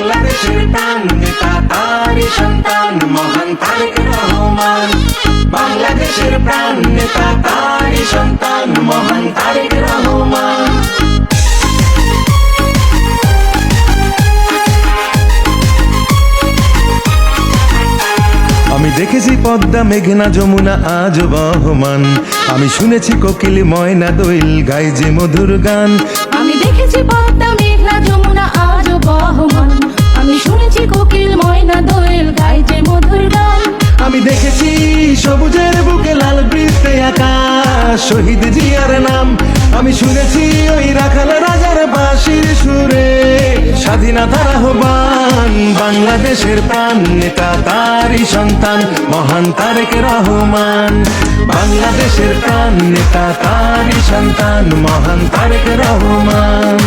বাংলাদেশের প্রাণ নেতা তারই সন্তান মহান তারেক রহমান। বাংলাদেশের প্রাণ নেতা তারই সন্তান মহান তারেক রহমান। আমি দেখেছি পদ্মা মেঘনা যমুনা আজ বহমান। আমি শুনেছি কোকিল ময়না দোয়েল গাই যে মধুর গান। আমি দেখেছি পদ্মা মেঘনা যমুনা আজ বহমান। আমি শুনেছি কোকিল ময়না দোয়েল গাই যে মধুর গান। আমি দেখেছি সবুজের বুকে লাল বৃত্তে আকাশ, শহীদ জিয়ার নাম। আমি শুনেছি ওই রাখাল রাজার বাঁশির সুরে। স্বাধীনতার আহ্বান বাংলাদেশের প্রাণ, নেতা তারই সন্তান, মহান তারেক রহমান। বাংলাদেশের প্রাণ, নেতা তারই সন্তান, মহান তারেক রহমান।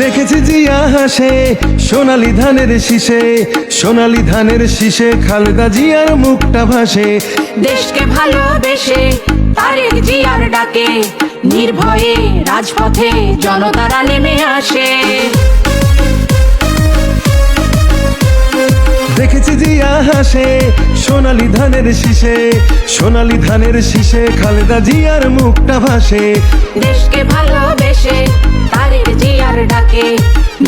দেখেছি জিয়া হাসে সোনালি ধানের শীষে সোনালি ধানের শীষে খালেদা জিয়ার মুখটা ভাসে। দেশকে ভালোবেসে তারেক জিয়ার ডাকে নির্ভয়ে রাজপথে জনতারা নেমে আসে। দেখেছি জিয়া হাসে সোনালি ধানের শীষে সোনালি ধানের শীষে খালেদা জিয়ার মুখটা ভাসে। দেশকে ভালোবেসে জিয়ার ডাকে,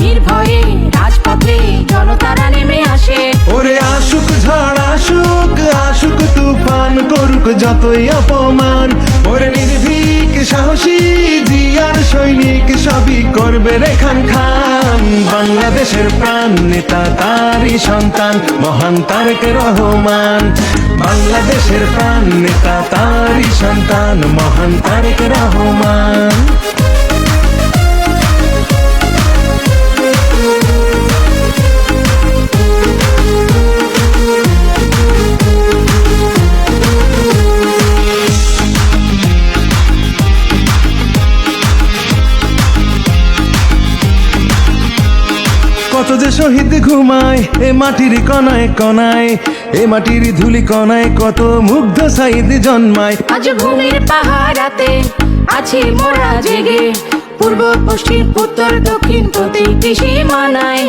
নির্ভয়ে রাজপথে জনতারা নেমে আসে। ওরে আশুক ঝড় আশুক আশুক তুফান করুক যতই অপমান। ওরে নির্ভীক, সাহসী, জিয়ার সৈনিক, সবই করবে রেখান খান। বাংলাদেশের প্রাণ, নেতা তারই সন্তান, মহান তারেক রহমান। বাংলাদেশের প্রাণ, নেতা তারই সন্তান, মহান তারেক রহমান। কত যে শহীদ ঘুমায়, এ মাটির কনায় কনায় এ মাটির ধুলি কনায় কত মুগ্ধ সাইদ জন্মায়। আজ ভূমির পাহারাতে আছি মোরা জেগে, পূর্ব, পশ্চিম, উত্তর, দক্ষিণ প্রতিটি সীমানায়।